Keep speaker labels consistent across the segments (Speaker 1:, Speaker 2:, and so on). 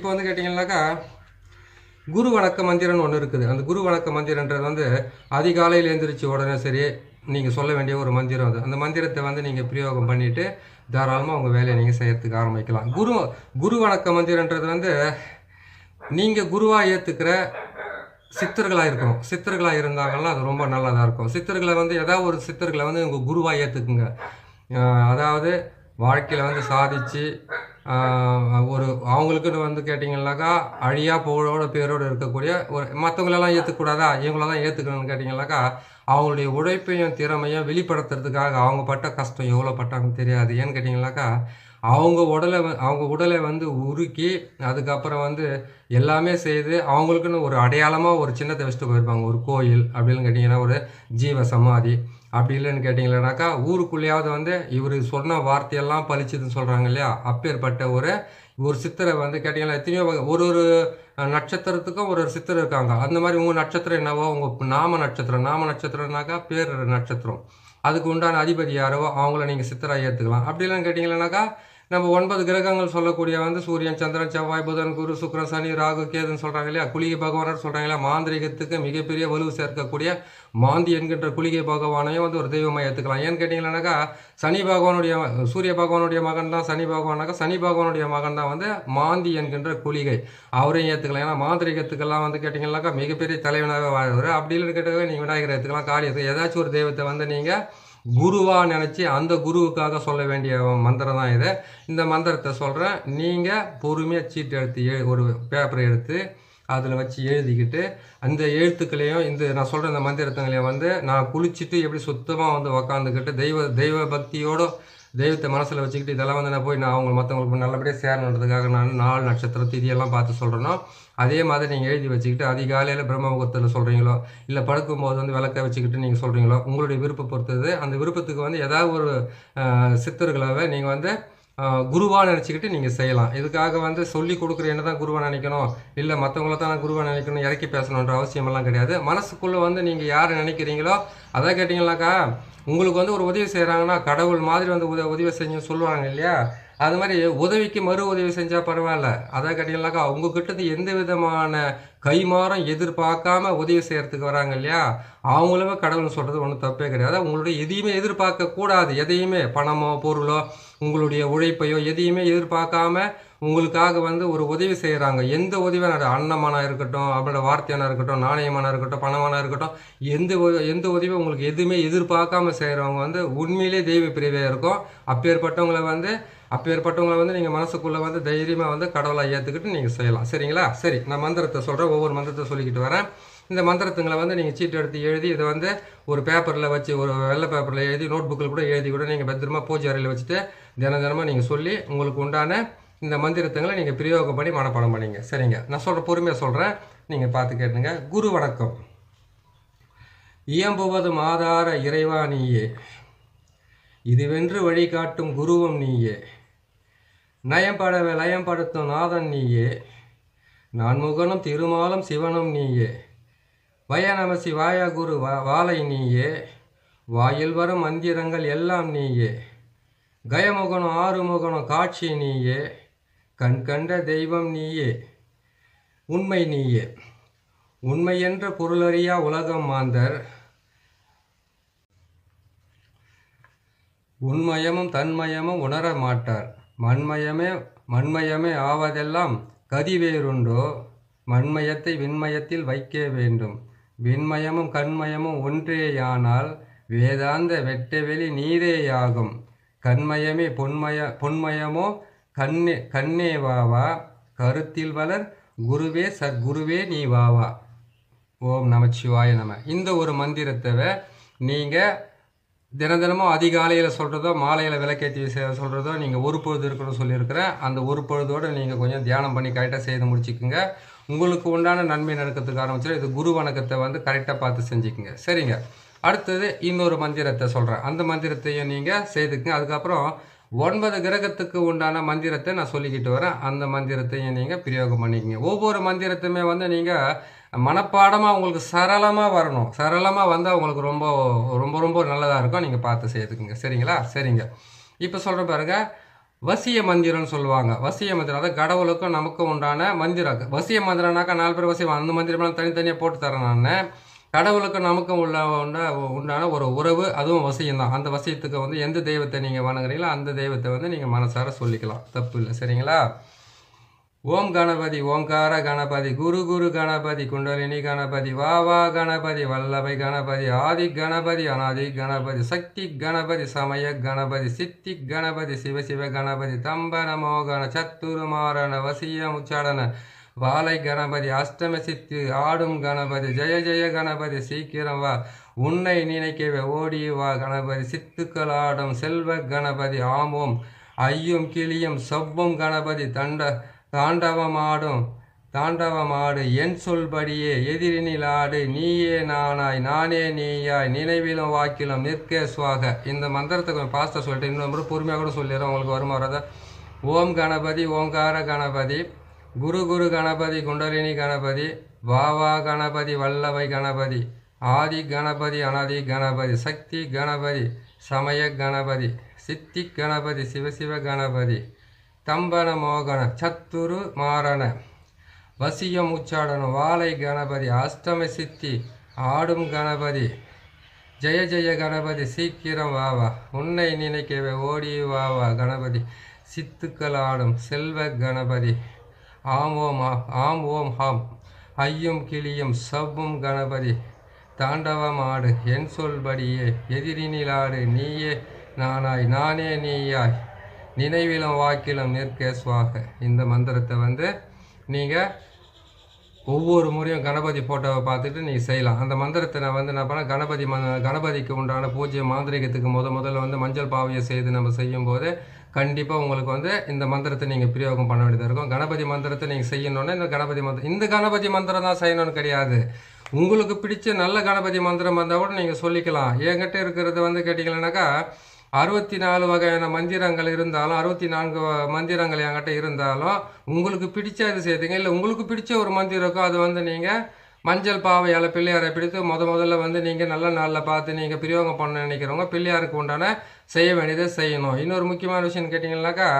Speaker 1: இப்போ வந்து கேட்டிங்கன்னாக்கா குரு வணக்க மந்திரம்னு ஒன்று இருக்குது. அந்த குரு வணக்க மந்திரன்றது வந்து அதிகாலையில் எழுந்திரிச்சு உடனே சரி நீங்கள் சொல்ல வேண்டிய ஒரு மந்திரம் அது. அந்த மந்திரத்தை வந்து நீங்கள் பிரயோகம் பண்ணிவிட்டு தாராளமாக உங்கள் வேலையை நீங்கள் செய்யறதுக்கு ஆரம்பிக்கலாம். குரு குரு வணக்க மந்திரன்றது வந்து நீங்கள் குருவாக ஏற்றுக்கிற சித்தர்களாக இருக்கணும். சித்தர்களாக இருந்தாங்கன்னா அது ரொம்ப நல்லதாக இருக்கும். சித்தர்களை வந்து ஏதாவது ஒரு சித்தர்களை வந்து உங்கள் குருவாக ஏற்றுக்குங்க அதாவது வாழ்க்கையில் வந்து சாதிச்சு ஒரு அவங்களுக்குன்னு வந்து கேட்டிங்கனாக்கா அழியா புகழோட பேரோடு இருக்கக்கூடிய ஒரு மற்றவங்களெல்லாம் ஏற்றுக்கூடாதா இவங்கள தான் ஏற்றுக்கணும்னு கேட்டிங்கன்னாக்கா அவங்களுடைய உழைப்பையும் திறமையும் வெளிப்படுத்துறதுக்காக அவங்க பட்ட கஷ்டம் எவ்வளோ பட்டாங்கன்னு தெரியாது. ஏன்னு கேட்டிங்கனாக்கா அவங்க உடலை அவங்க உடலை வந்து உருக்கி அதுக்கப்புறம் வந்து எல்லாமே செய்து அவங்களுக்குன்னு ஒரு அடையாளமாக ஒரு சின்னத்தை வச்சுட்டு போயிருப்பாங்க. ஒரு கோயில் அப்படின்னு கேட்டிங்கன்னா ஒரு ஜீவ சமாதி. அப்படி இல்லைன்னு கேட்டிங்கன்னாக்கா ஊருக்குள்ளேயாவது வந்து இவர் சொன்ன வார்த்தையெல்லாம் பழிச்சதுன்னு சொல்கிறாங்க இல்லையா? அப்பேற்பட்ட ஒரு ஒரு சித்தரை வந்து கேட்டிங்கன்னா எத்தனையோ வகை ஒரு ஒரு நட்சத்திரத்துக்கும் ஒரு ஒரு சித்தர் இருக்காங்க. அந்த மாதிரி உங்கள் நட்சத்திரம் என்னவோ உங்கள் நாம நட்சத்திரம் நாம நட்சத்திரம்னாக்கா பேர் நட்சத்திரம். அதுக்கு உண்டான அதிபதி யாரோ அவங்கள நீங்கள் சித்தராக ஏற்றுக்கலாம் அப்படி இல்லைன்னு கேட்டிங்கன்னாக்கா நம்ம ஒன்பது கிரகங்கள் சொல்லக்கூடிய வந்து சூரியன் சந்திரன் செவ்வாய் புதன் குரு சுக்கிரன் சனி ராகு கேதுன்னு சொல்கிறாங்க இல்லையா? குளிகை பகவானர் சொல்கிறாங்க இல்லையா? மாந்திரிகத்துக்கு மிகப்பெரிய வலு சேர்க்கக்கூடிய மாந்தி என்கின்ற குளிகை பகவானையும் வந்து ஒரு தெய்வமாக ஏற்றுக்கலாம் ஏன்னு கேட்டிங்கன்னாக்கா சனி பகவானுடைய சூரிய பகவானுடைய மகன் தான் சனி பகவானாக்கா சனி பகவானுடைய மகன் தான் வந்து மாந்தி என்கின்ற குளிகை. அவரையும் ஏற்றுக்கலாம் ஏன்னா மாந்திரிகத்துக்கெல்லாம் வந்து கேட்டிங்கன்னாக்கா மிகப்பெரிய தலைவனாக வாழ்வார். அப்படி இல்லைன்னு கேட்டாவே நீங்கள் விநாயகரை ஏற்றுக்கலாம் காளி ஏதாச்சும் ஒரு தெய்வத்தை வந்து நீங்கள் குருவாக நினச்சி அந்த குருவுக்காக சொல்ல வேண்டிய மந்திரம் தான் இது. இந்த மந்திரத்தை சொல்கிறேன் நீங்கள் பொறுமையாக சீட்டு எடுத்து எழு ஒரு பேப்பரை எடுத்து அதில் வச்சு எழுதிக்கிட்டு அந்த எழுத்துக்களையும் இந்த நான் சொல்கிற இந்த மந்திரத்துங்களையும் வந்து நான் குளிச்சுட்டு எப்படி சுத்தமாக வந்து உக்காந்துக்கிட்டு தெய்வ தெய்வ பக்தியோட தெய்வத்தை மனசில் வச்சுக்கிட்டு இதெல்லாம் வந்து நான் போய் நான் அவங்க மற்றவங்களுக்கு நல்லபடியாக சேரணுன்றதுக்காக நான் நாலு நட்சத்திர திதியெல்லாம் பார்த்து சொல்கிறேனோ அதே மாதிரி நீங்கள் எழுதி வச்சுக்கிட்டு அதிகாலையில் பிரம்ம சொல்கிறீங்களோ இல்லை படுக்கும்போது வந்து விளக்க வச்சுக்கிட்டு நீங்கள் சொல்கிறீங்களோ உங்களுடைய விருப்பம் பொறுத்தது அந்த விருப்பத்துக்கு வந்து ஏதாவது ஒரு அஹ், சித்தர்களாக நீங்கள் வந்து குருவாக நினச்சிக்கிட்டு நீங்கள் செய்யலாம். இதுக்காக வந்து சொல்லி கொடுக்குற என்ன தான் குருவாக நினைக்கணும். இல்லை மற்றவங்கள தான் நான் குருவாக நினைக்கணும் இறக்கி பேசணுன்ற அவசியமெல்லாம் கிடையாது. மனசுக்குள்ளே வந்து நீங்கள் யாரை நினைக்கிறீங்களோ அதான் கேட்டிங்கனாக்கா உங்களுக்கு வந்து ஒரு உதவி செய்கிறாங்கன்னா கடவுள் மாதிரி வந்து உத உதவி செஞ்சு சொல்லுவாங்க இல்லையா? அது மாதிரி உதவிக்கு மறு உதவி செஞ்சால் பரவாயில்ல. அதான் கேட்டிங்கனாக்கா அவங்கக்கிட்ட எந்த விதமான கைமாறம் எதிர்பார்க்காம உதவி செய்கிறதுக்கு வராங்க இல்லையா? அவங்களுமே கடவுள்னு சொல்கிறது ஒன்றும் தப்பே கிடையாது. உங்களுடைய எதையுமே எதிர்பார்க்க கூடாது எதையுமே பணமோ பொருளோ உங்களுடைய உழைப்பையோ எதையுமே எதிர்பார்க்காம உங்களுக்காக வந்து ஒரு உதவி செய்கிறாங்க எந்த உதவியாக நட அன்னமானா இருக்கட்டும் அவங்களோட வார்த்தையானா இருக்கட்டும் நாணயமானா இருக்கட்டும் பணமானா இருக்கட்டும் எந்த உத- எந்த உதவி உங்களுக்கு எதுவுமே எதிர்பார்க்காம செய்கிறவங்க வந்து உண்மையிலே தெய்வ பிரிவாக இருக்கும். அப்பேற்பட்டவங்களை வந்து அப்பேற்பட்டவங்களை வந்து நீங்கள் மனசுக்குள்ளே வந்து தைரியமாக வந்து கடவுளாக ஏற்றுக்கிட்டு நீங்கள் செய்யலாம். சரிங்களா? சரி நான் மந்திரத்தை சொல்கிறேன் ஒவ்வொரு மந்திரத்தை சொல்லிக்கிட்டு வரேன். இந்த மந்திரத்துங்களை வந்து நீங்கள் சீட்டு எடுத்து எழுதி இதை வந்து ஒரு பேப்பரில் வச்சு ஒரு வெள்ளை பேப்பரில் எழுதி நோட் புக்கில் கூட எழுதி கூட நீங்கள் பத்திரமா பூஜை அறையில் வச்சுட்டு தின தினமாக நீங்கள் சொல்லி உங்களுக்கு உண்டான இந்த மந்திரத்துங்களை நீங்கள் பிரயோகம் பண்ணி மனப்பாடம் பண்ணிங்க. சரிங்க. நான் சொல்கிற பொறுமையாக சொல்கிறேன் நீங்கள் பார்த்து கேட்டுங்க. குரு வணக்கம். இயம்புவது மாதார இறைவா நீயே. இதுவென்று வழிகாட்டும் குருவும் நீயே. நயம்படவே லயம்படுத்தும் நாதன் நீயே. நான்முகனும் திருமாலும் சிவனும் நீயே. வயநம சிவாய குரு வா- வாலை நீயே. வாயில் வரும் மந்திரங்கள் எல்லாம் நீயே. கயமுகனும் ஆறுமுகனும் காட்சி நீயே. கண் கண்ட தெய்வம் நீயே உண்மை நீயே. உண்மை என்ற பொருளறியா உலகம் மாந்தர். உண்மயமும் தன்மயமும் உணர மாட்டார். மண்மயமே மண்மயமே ஆவதெல்லாம் கதிவேறுண்டோ? மண்மயத்தை விண்மயத்தில் வைக்க வேண்டும். விண்மயமும் கண்மயமும் ஒன்றேயானால் வேதாந்த வெட்டவெளி நீரேயாகும். கண்மயமே பொன்மய பொன்மயமோ கண்ணே கண்ணே வாவா கருத்தில் வளர். குருவே சத்குருவே நீ வாவா ஓம் நமச்சிவாய நம. இந்த ஒரு மந்திரத்தை நீங்கள் தின தினமும் அதிகாலையில் சொல்கிறதோ மாலையில் விளக்கேற்றி சொல்கிறதோ நீங்கள் ஒரு பொழுது இருக்கணும்னு சொல்லியிருக்கிறேன் அந்த ஒரு பொழுதோடு நீங்கள் கொஞ்சம் தியானம் பண்ணி கரெக்டாக செய்து முடிச்சுக்குங்க. உங்களுக்கு உண்டான நன்மை நடக்கிறதுக்கு ஆரம்பிச்சு இது குரு வணக்கத்தை வந்து கரெக்டாக பார்த்து செஞ்சுக்குங்க. சரிங்க. அடுத்தது இன்னொரு மந்திரத்தை சொல்கிறேன் அந்த மந்திரத்தையும் நீங்கள் செய்துக்குங்க. அதுக்கப்புறம் ஒன்பது கிரகத்துக்கு உண்டான மந்திரத்தை நான் சொல்லிக்கிட்டு வரேன். அந்த மந்திரத்தையும் நீங்கள் பிரயோகம் பண்ணிக்கங்க. ஒவ்வொரு மந்திரத்தையுமே வந்து நீங்கள் மனப்பாடமாக உங்களுக்கு சரளமாக வரணும். சரளமாக வந்தால் உங்களுக்கு ரொம்ப ரொம்ப ரொம்ப நல்லதாக இருக்கும். நீங்கள் பார்த்து செய்துக்குங்க. சரிங்களா? சரிங்க. இப்போ சொல்கிற பாருங்க. வசிய மந்திரம்னு சொல்லுவாங்க. வசிய மந்திரம் அதாவது கடவுளுக்கும் நமக்கும் உண்டான மந்திரம். வசிய மந்திரம்னாக்கா நாலு பேர் வசியம் அந்த மந்திரம்லாம் தனித்தனியாக போட்டு தரேன் நான். கடவுளுக்கும் நமக்கும் உள்ள உண்டான ஒரு உறவு அதுவும் வசியம் தான் அந்த வசியத்துக்கு வந்து எந்த தெய்வத்தை நீங்கள் வணங்குறீங்களோ அந்த தெய்வத்தை வந்து நீங்கள் மனசார சொல்லிக்கலாம். தப்பு இல்லை. சரிங்களா? ஓம் கணபதி ஓம்கார கணபதி குரு குரு கணபதி குண்டலினி கணபதி வா வா கணபதி வல்லபை கணபதி ஆதி கணபதி அனாதி கணபதி சக்தி கணபதி சமய கணபதி சித்தி கணபதி சிவ சிவ கணபதி தம்பன மோகன சத்துரு மாரண வசிய முச்சாடன வாழை கணபதி அஷ்டம சித்து ஆடும் கணபதி. ஜெய ஜெய கணபதி சீக்கிரம் வா. உன்னை நினைக்கவே ஓடி வா கணபதி. சித்துக்கள் ஆடும் செல்வ கணபதி. ஆமோம் ஐயும் கிளியும் செவ்வும் கணபதி. தண்ட தாண்டவமாடும் தாண்டவமாடு என் சொல்படியே எதிரினில் ஆடு. நீயே நானாய் நானே நீயாய். நினைவிலும் வாக்கிலும் நிற்க சுவாக. இந்த மந்திரத்தை கொஞ்சம் பாஸ்டர் சொல்லிட்டு இன்னொரு முறை பொறுமையாக கூட சொல்லிடுறேன். உங்களுக்கு வருமா வரதா ஓம் கணபதி ஓங்கார கணபதி. குரு குரு கணபதி குண்டலினி கணபதி வாவா கணபதி வல்லவை கணபதி ஆதி கணபதி அனாதி கணபதி சக்தி கணபதி சமய கணபதி சித்தி கணபதி சிவசிவ கணபதி தம்பன மோகன சத்துரு மாரண வசியம் உச்சாடனம் வாழை கணபதி அஷ்டம சித்தி ஆடும் கணபதி ஜெய ஜெய கணபதி சீக்கிரம் வாவா உன்னை நினைக்கவே ஓடி வாவா கணபதி சித்துக்கள் ஆடும் செல்வ கணபதி. ஆம் ஓம் ஆ- ஆம் ஓம் ஹாம் ஐயும் கிளியும் சவ்வும் கணபதி. தாண்டவம் ஆடு என் சொல்படியே எதிரினிலாடு நீயே நானாய். நானே நீயாய். நினைவிலும் வாக்கிலும் நிற்க சுவாக. இந்த மந்திரத்தை வந்து நீங்கள் ஒவ்வொரு முறையும் கணபதி ஃபோட்டோவை பார்த்துட்டு நீங்கள் செய்யலாம். அந்த மந்திரத்தை நான் வந்து என்ன பண்ண கணபதி ம கணபதிக்கு உண்டான பூஜை மாந்திரிகத்துக்கு முத முதல்ல வந்து மஞ்சள் பாவையை செய்து நம்ம செய்யும்போது கண்டிப்பாக உங்களுக்கு வந்து இந்த மந்திரத்தை நீங்கள் பிரயோகம் பண்ண வேண்டியதாக இருக்கும். கணபதி மந்திரத்தை நீங்கள் செய்யணுன்னா இந்த கணபதி மந்திரம் இந்த கணபதி மந்திரம் தான் செய்யணும்னு கிடையாது. உங்களுக்கு பிடிச்ச நல்ல கணபதி மந்திரம் வந்தால் கூட நீங்கள் சொல்லிக்கலாம். என்கிட்ட இருக்கிறது வந்து கேட்டிங்கன்னாக்கா அறுபத்தி நாலு வகையான மந்திரங்கள் இருந்தாலும் அறுபத்தி நான்கு வ- மந்திரங்கள் என்கிட்ட இருந்தாலும் உங்களுக்கு பிடிச்ச இது செய்துங்க இல்லை உங்களுக்கு பிடிச்ச ஒரு மந்திரம் இருக்கோ அது வந்து நீங்கள் மஞ்சள் பாவையால் பிள்ளையாரை பிடித்து முத முதல்ல வந்து நீங்கள் நல்ல நாளில் பார்த்து நீங்கள் பிரயோகம் பண்ண நினைக்கிறவங்க பிள்ளையாருக்கு உண்டான செய்ய வேண்டியதை செய்யணும். இன்னொரு முக்கியமான விஷயம் கேட்டிங்கன்னாக்கா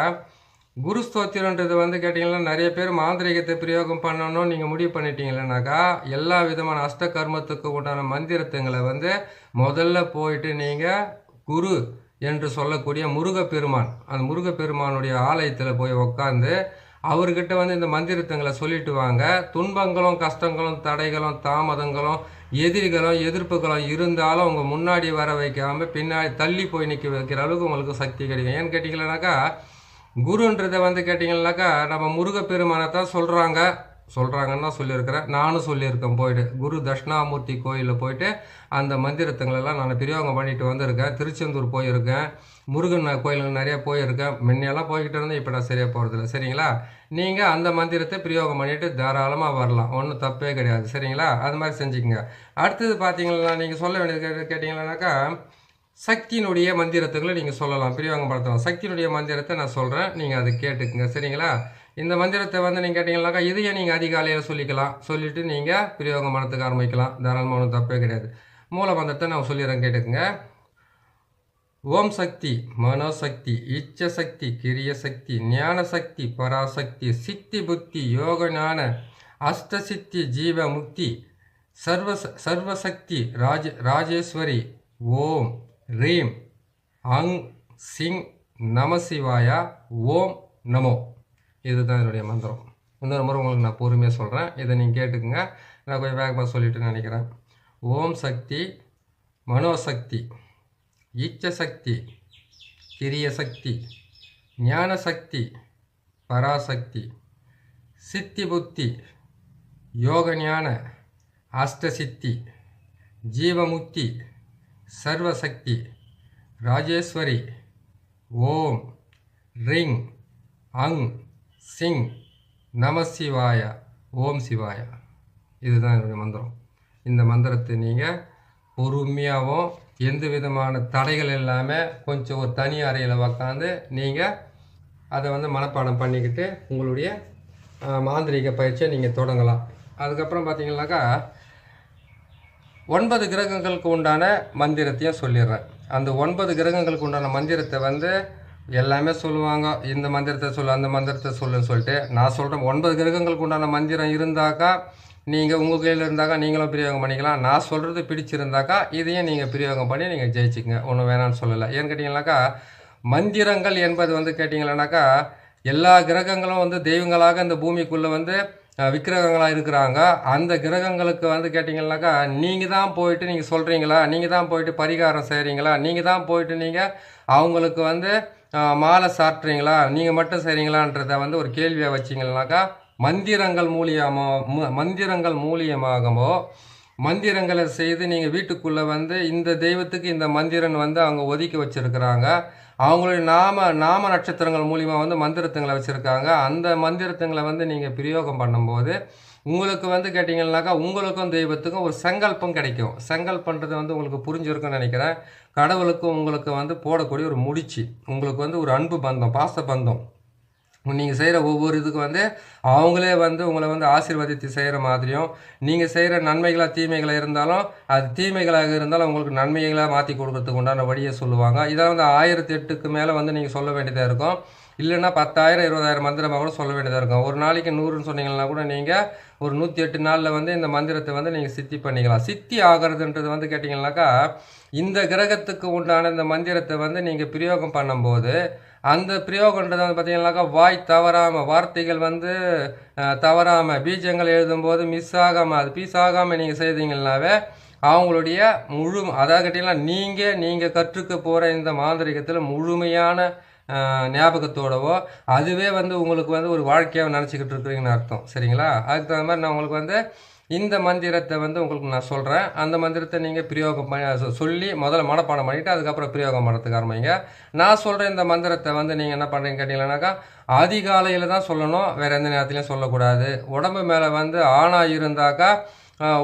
Speaker 1: குரு ஸ்தோத்திரன்றது வந்து கேட்டிங்கன்னா நிறைய பேர் மாந்திரிகத்தை பிரயோகம் பண்ணணும்னு நீங்கள் முடிவு பண்ணிட்டீங்களேனாக்கா எல்லா விதமான அஷ்ட கர்மத்துக்கு உண்டான மந்திரத்துங்களை வந்து முதல்ல போயிட்டு நீங்கள் குரு என்று சொல்லக்கூடிய முருகப்பெருமான் அந்த முருகப்பெருமானுடைய ஆலயத்தில் போய் உக்காந்து அவர்கிட்ட வந்து இந்த மந்திரத்துங்களை சொல்லிட்டு வாங்க. துன்பங்களும் கஷ்டங்களும் தடைகளும் தாமதங்களும் எதிரிகளும் எதிர்ப்புகளும் இருந்தாலும் அவங்க முன்னாடி வர வைக்காமல் பின்னாடி தள்ளி போய் நிற்க வைக்கிற அளவுக்கு உங்களுக்கு சக்தி கிடைக்கும். ஏன்னு கேட்டிங்கன்னாக்கா குருன்றதை வந்து கேட்டிங்கன்னாக்கா நம்ம முருகப்பெருமானை தான் சொல்கிறாங்க சொல்கிறாங்கன்னு தான் சொல்லியிருக்கிறேன். நானும் சொல்லியிருக்கேன் போயிட்டு குரு தட்சிணாமூர்த்தி கோயிலில் போயிட்டு அந்த மந்திரத்துங்களெல்லாம் நான் பெரியவங்க பண்ணிட்டு வந்திருக்கேன். திருச்செந்தூர் போயிருக்கேன். முருகன் கோயிலுக்கு நிறைய போயிருக்கேன். முன்னெல்லாம் போய்கிட்டு இருந்தேன் இப்போ நான் சரியாக போகிறதில்ல சரிங்களா? நீங்கள் அந்த மந்திரத்தை பிரயோகம் பண்ணிவிட்டு தாராளமாக வரலாம். ஒன்றும் தப்பே கிடையாது. சரிங்களா? அது மாதிரி செஞ்சுக்கோங்க. அடுத்தது பார்த்தீங்கன்னா நீங்கள் சொல்ல வேண்டியது கேட்டு- கேட்டிங்கன்னாக்கா சக்தியினுடைய மந்திரத்துக்குள்ளே நீங்கள் சொல்லலாம். பிரியவங்க படுத்தலாம். சக்தியினுடைய மந்திரத்தை நான் சொல்கிறேன் நீங்கள் அதை கேட்டுக்குங்க. சரிங்களா? இந்த மந்திரத்தை வந்து நீங்கள் கேட்டிங்கனாக்கா இதையே நீங்கள் அதிகாலையில் சொல்லிக்கலாம். சொல்லிவிட்டு நீங்கள் பிரயோகம் பண்ணத்துக்கு ஆரம்பிக்கலாம். தாராளமாக ஒன்றும் தப்பே கிடையாது. மூல மந்திரத்தை நான் சொல்லிடுறேன் கேட்டுக்குங்க. ஓம் சக்தி மனோசக்தி இச்சசக்தி கிரியசக்தி கிரிய சக்தி ஞான சக்தி பராசக்தி சித்தி புத்தி யோக ஞான அஷ்டசித்தி ஜீவ முக்தி சர்வ சர்வசக்தி ராஜ ராஜேஸ்வரி ஓம் ரீம் அங் சிங் நமசிவாயா ஓம் நமோ. இதுதான் என்னுடைய மந்திரம். இன்னொரு முறை உங்களுக்கு நான் பொறுமையாக சொல்கிறேன் இதை நீங்கள் கேட்டுக்குங்க. நான் கொஞ்சம் வேகமாக சொல்லிட்டு நினைக்கிறேன். ஓம் சக்தி மனோசக்தி சக்தி கிரிய சக்தி ஞான சக்தி பராசக்தி சித்தி புத்தி யோக ஞான அஷ்டசித்தி ஜீவமுக்தி சர்வசக்தி ராஜேஸ்வரி ஓம் ரிங் அங் சிங் நம சிவாய ஓம் சிவாய. இதுதான் என்னுடைய மந்திரம். இந்த மந்திரத்தை நீங்கள் பொறுமையாகவும் எந்த விதமான தடைகள் இல்லாமல் கொஞ்சம் ஒரு தனி அறையில் உக்காந்து நீங்கள் அதை வந்து மனப்பாடம் பண்ணிக்கிட்டு உங்களுடைய மாந்திரீக பயிற்சியை நீங்கள் தொடங்கலாம். அதுக்கப்புறம் பார்த்தீங்கன்னாக்கா ஒன்பது கிரகங்களுக்கு உண்டான மந்திரத்தையும் சொல்லிடுறேன். அந்த ஒன்பது கிரகங்களுக்கு உண்டான மந்திரத்தை வந்து எல்லாமே சொல்லுவாங்க இந்த மந்திரத்தை சொல்லு அந்த மந்திரத்தை சொல்லுன்னு சொல்லிட்டு நான் சொல்கிறேன் ஒன்பது கிரகங்களுக்கு உண்டான மந்திரம் இருந்தாக்கா நீங்கள் உங்கள் கையில் இருந்தாக்கா நீங்களும் பிரயோகம் பண்ணிக்கலாம். நான் சொல்கிறது பிடிச்சிருந்தாக்கா இதையும் நீங்கள் பிரயோகம் பண்ணி நீங்கள் ஜெயிச்சுக்கங்க. ஒன்றும் வேணாம்னு சொல்லலை. ஏன்னு கேட்டிங்கனாக்கா மந்திரங்கள் என்பது வந்து கேட்டிங்களானாக்கா எல்லா கிரகங்களும் வந்து தெய்வங்களாக இந்த பூமிக்குள்ளே வந்து விக்கிரகங்களாக இருக்கிறாங்க. அந்த கிரகங்களுக்கு வந்து கேட்டிங்கனாக்கா நீங்கள் தான் போயிட்டு நீங்கள் சொல்கிறீங்களா நீங்கள் தான் போயிட்டு பரிகாரம் செய்கிறீங்களா நீங்கள் தான் போயிட்டு நீங்கள் அவங்களுக்கு வந்து மாலை சாட்டுறீங்களா நீங்கள் மட்டும் செய்கிறீங்களான்றத வந்து ஒரு கேள்வியாக வச்சிங்கனாக்கா மந்திரங்கள் மூலியமோ மந்திரங்கள் மூலியமாகவோ மந்திரங்களை செய்து நீங்கள் வீட்டுக்குள்ளே வந்து இந்த தெய்வத்துக்கு இந்த மந்திரன் வந்து அவங்க ஒதுக்கி வச்சுருக்கிறாங்க. அவங்களுடைய நாம நாம நட்சத்திரங்கள் மூலிமா வந்து மந்திரத்துங்களை வச்சுருக்காங்க. அந்த மந்திரத்துங்களை வந்து நீங்கள் பிரயோகம் பண்ணும்போது உங்களுக்கு வந்து கேட்டிங்கன்னாக்கா உங்களுக்கும் தெய்வத்துக்கும் ஒரு சங்கல்பம் கிடைக்கும். சங்கல்பன்றது வந்து உங்களுக்கு புரிஞ்சிருக்கும்னு நினைக்கிறேன். கடவுளுக்கும் உங்களுக்கு வந்து போடக்கூடிய ஒரு முடிச்சு உங்களுக்கு வந்து ஒரு அன்பு பந்தம் பாச பந்தம். நீங்கள் செய்கிற ஒவ்வொரு இதுக்கு வந்து அவங்களே வந்து உங்களை வந்து ஆசீர்வதித்து செய்கிற மாதிரியும் நீங்கள் செய்கிற நன்மைகளாக தீமைகளாக இருந்தாலும் அது தீமைகளாக இருந்தாலும் உங்களுக்கு நன்மைகளாக மாற்றி கொடுக்கறதுக்கு உண்டான வழியை சொல்லுவாங்க. இதெல்லாம் வந்து ஆயிரத்தி எட்டுக்கு மேலே வந்து நீங்கள் சொல்ல வேண்டியதாக இருக்கும். இல்லைன்னா பத்தாயிரம் இருபதாயிரம் மந்திரமாக கூட சொல்ல வேண்டியதாக இருக்கும். ஒரு நாளைக்கு நூறுன்னு சொன்னீங்கன்னா கூட நீங்கள் ஒரு நூற்றி எட்டு நாளில் வந்து இந்த மந்திரத்தை வந்து நீங்கள் சித்தி பண்ணிக்கலாம். சித்தி ஆகிறதுன்றது வந்து கேட்டிங்கனாக்கா இந்த கிரகத்துக்கு உண்டான இந்த மந்திரத்தை வந்து நீங்கள் பிரயோகம் பண்ணும்போது அந்த பிரயோகன்றது வந்து பார்த்தீங்கன்னாக்கா வாய் தவறாமல் வார்த்தைகள் வந்து தவறாமல் பீஜங்கள் எழுதும்போது மிஸ் ஆகாமல் அது பீஸ் ஆகாமல் நீங்கள் செய்தீங்கன்னாவே அவங்களுடைய முழு அதாவது கேட்டிங்கன்னா நீங்கள் நீங்கள் கற்றுக்க போகிற இந்த மாந்திரிகத்தில் முழுமையான ஞாபகத்தோடவோ அதுவே வந்து உங்களுக்கு வந்து ஒரு வாழ்க்கையாக நினச்சிக்கிட்டு இருக்கிறீங்கன்னு அர்த்தம். சரிங்களா? அதுக்கு தகுந்த மாதிரி நான் உங்களுக்கு வந்து இந்த மந்திரத்தை வந்து உங்களுக்கு நான் சொல்கிறேன் அந்த மந்திரத்தை நீங்கள் பிரயோகம் பண்ணி சொ- சொல்லி முதல்ல மனப்பாடம் பண்ணிவிட்டு அதுக்கப்புறம் பிரயோகம் பண்ணுறதுக்கு ஆரம்பிங்க. நான் சொல்கிற இந்த மந்திரத்தை வந்து நீங்கள் என்ன பண்ணுறீங்க கேட்டிங்கன்னாக்கா அதிகாலையில் தான் சொல்லணும். வேறு எந்த நேரத்துலையும் சொல்லக்கூடாது. உடம்பு மேலே வந்து ஆணாக இருந்தாக்கா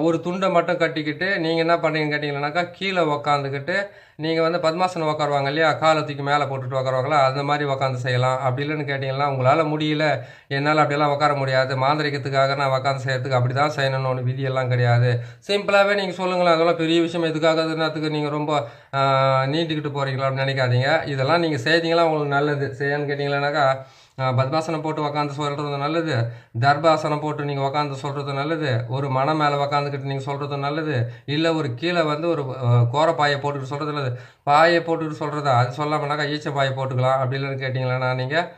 Speaker 1: ஒரு துண்டை மட்டும் கட்டிக்கிட்டு நீங்கள் என்ன பண்ணுறீங்கன்னு கேட்டிங்கன்னாக்கா கீழே உக்காந்துக்கிட்டு நீங்கள் வந்து பத்மாசனம் உட்காருவாங்க இல்லையா? காலை தூக்கி மேலே போட்டுட்டு உட்காருவாங்களா அந்த மாதிரி உட்காந்து செய்யலாம். அப்படி இல்லைன்னு கேட்டிங்கன்னா உங்களால் முடியல. என்னால் அப்படியெல்லாம் உட்கார முடியாது. மாந்திரிகத்துக்காக நான் உட்காந்து செய்யறதுக்கு அப்படி தான் செய்யணும்னு ஒன்று விதியெல்லாம் கிடையாது. சிம்பிளாகவே நீங்கள் சொல்லுங்களேன். அதெல்லாம் பெரிய விஷயம். எதுக்காக அதுக்கு நீங்கள் ரொம்ப ஆஹ், போகிறீங்களா அப்படின்னு நினைக்காதீங்க. இதெல்லாம் நீங்கள் செய்தீங்களா உங்களுக்கு நல்லது. செய்யான்னு கேட்டிங்களானாக்கா பத்மாசனம் போட்டு உக்காந்து சொல்கிறது நல்லது. தர்பாசனம் போட்டு நீங்கள் உக்காந்து சொல்கிறது நல்லது. ஒரு மன மேலே உக்காந்துக்கிட்டு நீங்கள் சொல்கிறது நல்லது. இல்லை ஒரு கீழே வந்து ஒரு கோரப்பாயை போட்டுக்கிட்டு சொல்கிறது நல்லது. பாயை போட்டுக்கிட்டு சொல்கிறதா அது சொல்லாமனாக்கா ஈச்ச பாயை போட்டுக்கலாம் அப்படி இல்லைன்னு கேட்டிங்களா நீங்கள்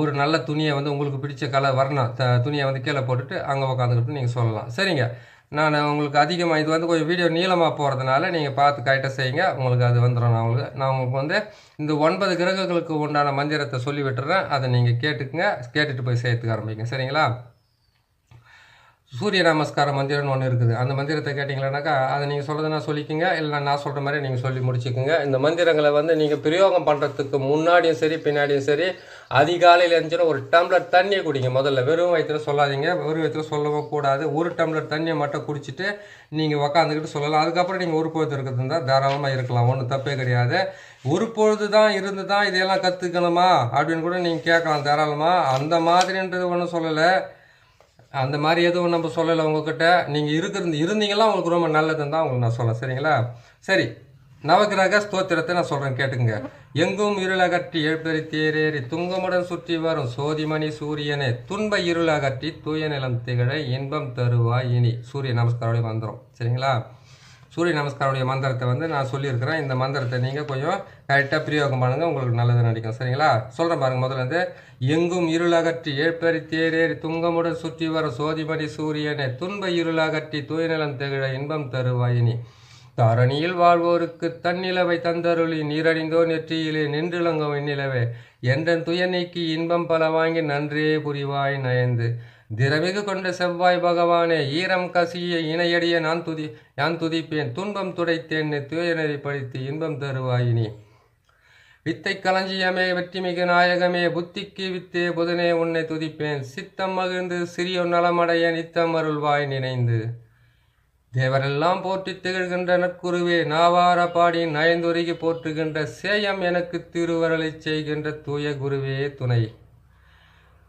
Speaker 1: ஒரு நல்ல துணியை வந்து உங்களுக்கு பிடிச்ச கலர் வரணும் த துணியை வந்து கீழே போட்டுட்டு அங்கே உக்காந்துக்கிட்டு நீங்கள் சொல்லலாம். சரிங்க. நான் உங்களுக்கு அதிகமாக இது வந்து கொஞ்சம் வீடியோ நீளமாக போகிறதுனால நீங்கள் பார்த்து கரெக்டாக செய்யுங்க. உங்களுக்கு அது வந்துடும் நான் உங்களுக்கு நான் உங்களுக்கு வந்து இந்த ஒன்பது கிரகங்களுக்கு உண்டான மந்திரத்தை சொல்லி விட்டுறேன் அதை நீங்கள் கேட்டுக்குங்க. கேட்டுட்டு போய் சேர்த்துக்க ஆரம்பிங்க. சரிங்களா? சூரிய நமஸ்கார மந்திரம்னு ஒன்று இருக்குது. அந்த மந்திரத்தை கேட்டிங்களானாக்கா அதை நீங்கள் சொல்கிறதுனா சொல்லிக்கோங்க. இல்லை நான் சொல்கிற மாதிரி நீங்கள் சொல்லி முடிச்சுக்கோங்க. இந்த மந்திரங்களை வந்து நீங்கள் பிரயோகம் பண்ணுறதுக்கு முன்னாடியும் சரி பின்னாடியும் சரி அதிகாலையில் இருந்துச்சுன்னா ஒரு டம்ளர் தண்ணியை குடிங்க. முதல்ல வெறும் வயிற்றுல சொல்லாதீங்க. வெறும் வயிற்றுல சொல்லவும் கூடாது. ஒரு டம்ளர் தண்ணியை மட்டும் குடிச்சிட்டு நீங்கள் உக்காந்துக்கிட்டு சொல்லலாம். அதுக்கப்புறம் நீங்கள் ஒரு பொழுது இருக்கிறது இருந்தால் தாராளமாக இருக்கலாம். ஒன்றும் தப்பே கிடையாது. ஒரு பொழுது தான் இருந்து தான் இதையெல்லாம் கற்றுக்கணுமா அப்படின்னு கூட நீங்கள் கேட்கலாம் தாராளமாக அந்த மாதிரின்றது ஒன்றும் சொல்லலை. அந்த மாதிரி எதுவும் நம்ம சொல்லலை உங்ககிட்ட. நீங்கள் இருக்கிறது இருந்தீங்களா உங்களுக்கு ரொம்ப நல்லதுன்னு தான் உங்களுக்கு நான் சொல்ல சரிங்களா? சரி. நவகிரக ஸ்தோத்திரத்தை நான் சொல்கிறேன் கேட்டுங்க எங்கும் இருளகற்றி எழுப்பெறி தேரேறி துங்கமுடன் சுற்றி வரும் சோதிமணி சூரியனே துன்ப இருளகற்றி தூய நிலம் திகழ இன்பம் தருவாய் இனி. சூரிய நமஸ்காரோடைய வந்துடும் சரிங்களா? சூரிய நமஸ்காரோடைய மந்திரத்தை வந்து நான் சொல்லியிருக்கிறேன். இந்த மந்திரத்தை நீங்கள் கொஞ்சம் கரெக்டாக பிரயோகம் பண்ணுங்கள் உங்களுக்கு நல்லது நடிக்கும். சரிங்களா? சொல்கிறேன் பாருங்கள் முதல்ல வந்து எங்கும் இருளகற்றி ஏழ்பெறி தேரேறி துங்கமுடன் சுற்றி வர சோதிமணி சூரியனை துன்ப இருளகற்றி தூயநிலம் திகழ இன்பம் தருவாயினி. தரணியில் வாழ்வோருக்கு தன்னிலவை தந்தருளி நீரணிந்தோ நெற்றியிலே நின்றிலங்கும் இந்நிலவே. என்றன் துய இன்பம் பல வாங்கி நன்றே புரிவாய் நயந்து. திறமிகு கொண்ட செவ்வாய் பகவானே ஈரம் கசிய இணையடிய நான் துதி நான் துதிப்பேன். துன்பம் துடைத்தேன் துயநெறி படித்து இன்பம் தருவாயினி. வித்தை களஞ்சியமே வெற்றிமிகு நாயகமே புத்திக்கு வித்தே புதனே உன்னை துதிப்பேன். சித்தம் மகிழ்ந்து சிறிய நலமடைய நித்தம் அருள்வாய் நினைந்து. தேவரெல்லாம் போற்றி திகழ்கின்ற நற்குருவே நாவார பாடி நயந்துருகி போற்றுகின்ற சேயம் எனக்கு திருவருளைச் செய்கின்ற தூய குருவே துணை.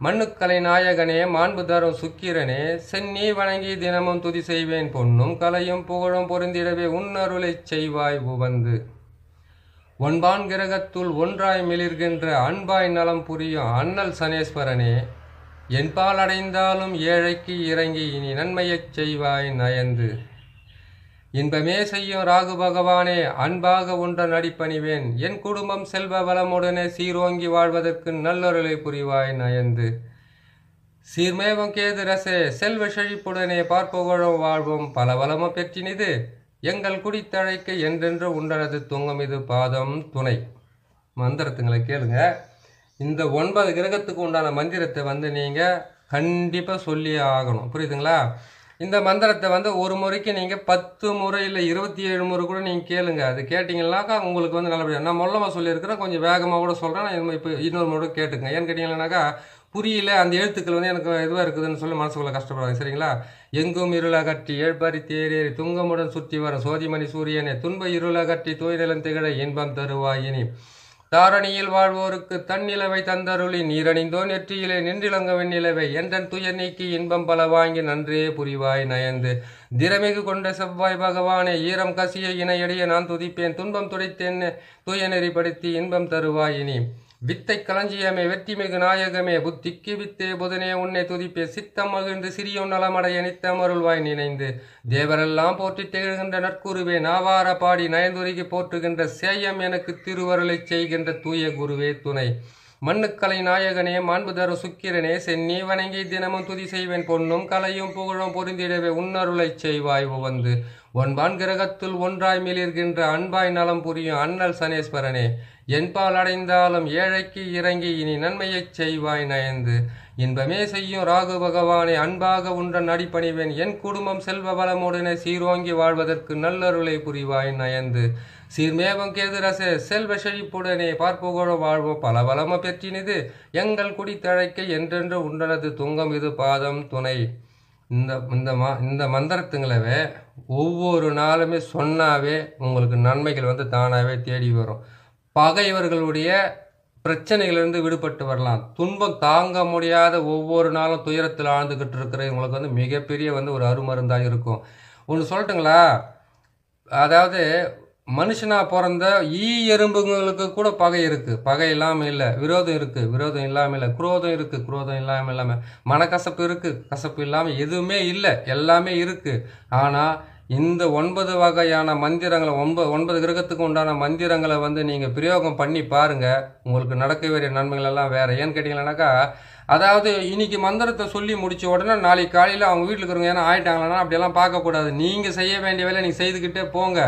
Speaker 1: மண்ணுக்கலை நாயகனே மாண்பு தரும் சுக்கிரனே சென்னி வணங்கி தினமும் துதி செய்வேன் பொன்னும் கலையும் புகழும் பொருந்திடவே உன்னருளை செய்வாய் உவந்து. ஒன்பான் கிரகத்துள் ஒன்றாய் மிளிர்கின்ற அன்பாய் நலம் புரியும் அண்ணல் சனேஸ்வரனே என்பால் அடைந்தாலும் ஏழைக்கு இறங்கி இனி நன்மையைச் செய்வாய் நயந்து. இன்பமே செய்யும் ராகு பகவானே அன்பாக உன்ற நடிப்பணிவேன். என் குடும்பம் செல்வ வளமுடனே சீரோங்கி வாழ்வதற்கு நல்லொருளை புரிவாய் நயந்து. சீர்மேவம் கேது ரசே செல்வ செழிப்புடனே பார்ப்புகழும் வாழ்வும் பல வளமும் பெற்றினிது. எங்கள் குடித்தழைக்க என்றென்று உண்டனது தூங்கும் இது பாதம் துணை. மந்திரத்துங்களை கேளுங்க. இந்த ஒன்பது கிரகத்துக்கு உண்டான மந்திரத்தை வந்து நீங்கள் கண்டிப்பாக சொல்லியே ஆகணும். புரியுதுங்களா? இந்த மந்திரத்தை வந்து ஒரு முறைக்கு நீங்கள் பத்து முறை இல்லை இருபத்தி ஏழு முறை கூட நீங்கள் கேளுங்க. அது கேட்டிங்கன்னாக்கா உங்களுக்கு வந்து நல்லபடியாக நான் மொல்லமாக சொல்லியிருக்கிறேன். கொஞ்சம் வேகமாக கூட சொல்கிறேன் நான் இப்போ இன்னொரு முறை கேட்டுங்க ஏன்னு கேட்டிங்கன்னாக்கா புரியல. அந்த எழுத்துக்கள் வந்து எனக்கு இதுவாக இருக்குதுன்னு சொல்லி மனசுக்குள்ள கஷ்டப்படுறாங்க சரிங்களா? எங்கும் இருளை கட்டி ஏழ்பறி தேரேறி துங்கமுடன் சுற்றி வரும் சோதிமணி சூரியனே துன்ப இருள கட்டி தூய்நிலம் திகழ இன்பம் தருவாயினி. தாரணியில் வாழ்வோருக்கு தன்னிலவை தந்தருளி நீரணிந்தோ நெற்றியிலே நின்றிலங்க வெண்ணிலவை என்றன் துயர் நீக்கி இன்பம் பல வாங்கி நன்றே புரிவாய் நயந்து. திறமிகு கொண்ட செவ்வாய் பகவானே ஈரம் கசிய இணையடிய நான் துதிப்பேன் துன்பம் துடைத்தேன் தூய நெறிப்படுத்தி இன்பம் தருவாய் இனி. வித்தை களஞ்சியமே வெற்றிமிகு நாயகமே புத்திக்கு வித்தே புதனே உன்னை துதிப்பே. சித்தம் மகிழ்ந்து சிறியோன் நலமடைய நித்தம் அருள்வாய் நினைந்து. தேவரெல்லாம் போற்றி திகழ்கின்ற நற்குருவே நாவார பாடி நயந்துருகி போற்றுகின்ற சேயம் எனக்கு திருவருளைச் செய்கின்ற தூய குருவே துணை. மண்ணுக்கலை நாயகனே மாண்புதர சுக்கிரனே சென்னி வணங்கி தினமும் துதி செய்வேன் பொன்னும் கலையும் புகழும் பொருந்திடவே உன்னருளை செய்வாய் உவந்து. ஒன்பான் கிரகத்துள் ஒன்றாய் மிளிர்கின்ற அன்பாய் நலம் புரியும் அண்ணல் சனேஸ்வரனே என்பால் அடைந்தாலும் ஏழைக்கு இறங்கி இனி நன்மையைச் செய்வாய் நயந்து. இன்பமே செய்யும் ராகு பகவானே அன்பாக உன்றன் அடிப்பணிவேன் என் குடும்பம் செல்வ வளமுடனே சீரோங்கி வாழ்வதற்கு நல்லருளை புரிவாய் நயந்து. சீர்மேவம் கேதுரச செல்வ செழிப்புடனே பார்ப்புகழ வாழ்வோம் பல வளம பெற்றினிது. எங்கள் குடி தழைக்க என்றென்று உண்டனது துங்கம் இது பாதம் துணை. இந்த இந்த மா இந்த மந்திரத்துங்களவே ஒவ்வொரு நாளுமே சொன்னாவே உங்களுக்கு நன்மைகள் வந்து தானாகவே தேடி வரும். பகைவர்களுடைய பிரச்சனைகளிலிருந்து விடுபட்டு வரலாம். துன்பம் தாங்க முடியாத ஒவ்வொரு நாளும் துயரத்தில் ஆழ்ந்துக்கிட்டு இருக்கிறவங்களுக்கு வந்து மிகப்பெரிய வந்து ஒரு அருமருந்தாக இருக்கும். ஒன்று சொல்லட்டுங்களா? அதாவது மனுஷனாக பிறந்த ஈ எறும்புங்களுக்கு கூட பகை இருக்குது பகை இல்லாமல் இல்லை. விரோதம் இருக்குது விரோதம் இல்லாமல் இல்லை. குரோதம் இருக்குது குரோதம் இல்லாமல் இல்லாமல் மனக்கசப்பு இருக்குது கசப்பு இல்லாமல் எதுவுமே இல்லை. எல்லாமே இருக்குது ஆனால் இந்த ஒன்பது வகையான மந்திரங்களை ஒன்பது ஒன்பது கிரகத்துக்கு உண்டான மந்திரங்களை வந்து நீங்கள் பிரயோகம் பண்ணி பாருங்கள் உங்களுக்கு நடக்க வேண்டிய நன்மைகள் எல்லாம் வேறு. ஏன்னு கேட்டிங்கன்னாக்கா அதாவது இன்னைக்கு மந்திரத்தை சொல்லி முடிச்ச உடனே நாளைக்கு காலையில் அவங்க வீட்டில் இருக்கிறவங்க ஏன்னா ஆயிட்டாங்களா அப்படியெல்லாம் பார்க்கக்கூடாது நீங்கள் செய்ய வேண்டிய வேலை நீங்கள் செய்துக்கிட்டே போங்க.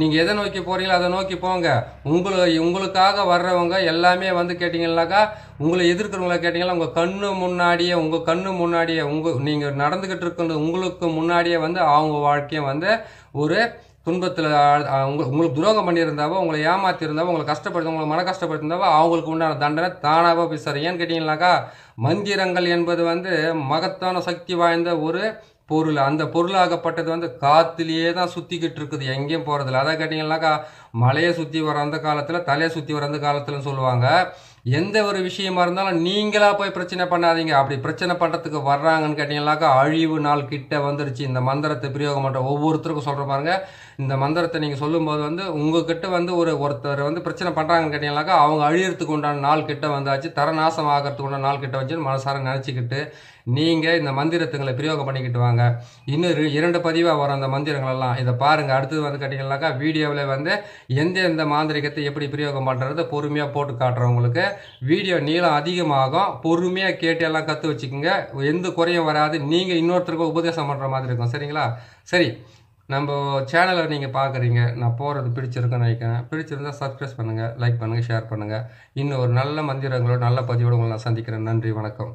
Speaker 1: நீங்கள் எதை நோக்கி போகிறீங்களோ அதை நோக்கி போங்க. உங்களை உங்களுக்காக வர்றவங்க எல்லாமே வந்து கேட்டிங்கன்னாக்கா உங்களை எதிர்க்கிறவங்கள கேட்டிங்கன்னா உங்கள் கண்ணு முன்னாடியே உங்கள் கண்ணு முன்னாடியே உங்கள் நீங்கள் நடந்துக்கிட்டு இருக்கிற உங்களுக்கு முன்னாடியே வந்து அவங்க வாழ்க்கையை வந்து ஒரு துன்பத்தில் உங்களுக்கு உங்களுக்கு துரோகம் பண்ணியிருந்தாவோ உங்களை ஏமாத்திருந்தாவோ உங்களை கஷ்டப்படுத்த உங்களை மன கஷ்டப்படுத்திருந்தாவோ அவங்களுக்கு உண்டான தண்டனை தானாக போய் சார் ஏன்னு கேட்டிங்கனாக்கா மந்திரங்கள் என்பது வந்து மகத்தான சக்தி வாய்ந்த ஒரு பொருள். அந்த பொருளாகப்பட்டது வந்து காற்றுலேயே தான் சுற்றிக்கிட்டு இருக்குது. எங்கேயும் போகிறதில்ல அதான் கேட்டிங்கனாக்கா மலையை சுற்றி வர அந்த காலத்தில் தலையை சுற்றி வர அந்த காலத்தில்னு சொல்லுவாங்க. எந்த ஒரு விஷயமா இருந்தாலும் நீங்களா போய் பிரச்சனை பண்ணாதீங்க. அப்படி பிரச்சனை பண்ணுறதுக்கு வர்றாங்கன்னு கேட்டிங்கனாக்கா அழிவு நாள் கிட்ட வந்துருச்சு. இந்த மந்திரத்தை பிரயோகம் பண்ணுற ஒவ்வொருத்தருக்கும் சொல்கிற பாருங்க. இந்த மந்திரத்தை நீங்கள் சொல்லும்போது வந்து உங்ககிட்ட வந்து ஒரு ஒருத்தர் வந்து பிரச்சனை பண்ணுறாங்கன்னு கேட்டிங்கனாக்கா அவங்க அழியறதுக்கு உண்டான நாள் கிட்ட வந்தாச்சு. தரநாசம் ஆகிறதுக்கு உண்டான நாள் கிட்ட வச்சு மனசார நினச்சிக்கிட்டு நீங்கள் இந்த மந்திரத்துங்களை பிரயோகம் பண்ணிக்கிட்டு வாங்க. இன்னும் இரண்டு பதிவாக வரும் அந்த மந்திரங்களெல்லாம். இதை பாருங்கள் அடுத்தது வந்து கேட்டிங்கனாக்கா வீடியோவில் வந்து எந்த எந்த மாந்திரிகத்தை எப்படி பிரயோகம் பண்ணுறது பொறுமையாக போட்டு காட்டுறேன் உங்களுக்கு. வீடியோ நீளம் அதிகமாகும். பொறுமையாக கேட்டு எல்லாம் கற்று வச்சுக்கோங்க. எந்த குறையும் வராது. நீங்கள் இன்னொருத்தருக்கு உபதேசம் பண்ணுற மாதிரி இருக்கும். சரிங்களா? சரி. நம்ம சேனலை நீங்கள் பார்க்குறீங்க நான் போகிறது பிடிச்சிருக்குன்னு நினைக்கிறேன். பிடிச்சிருந்தா சப்ஸ்கிரைப் பண்ணுங்கள் லைக் பண்ணுங்கள் ஷேர் பண்ணுங்கள் இன்னும் ஒரு நல்ல மந்திரங்களோட நல்ல பதிவோடு உங்களை நான் சந்திக்கிறேன். நன்றி வணக்கம்.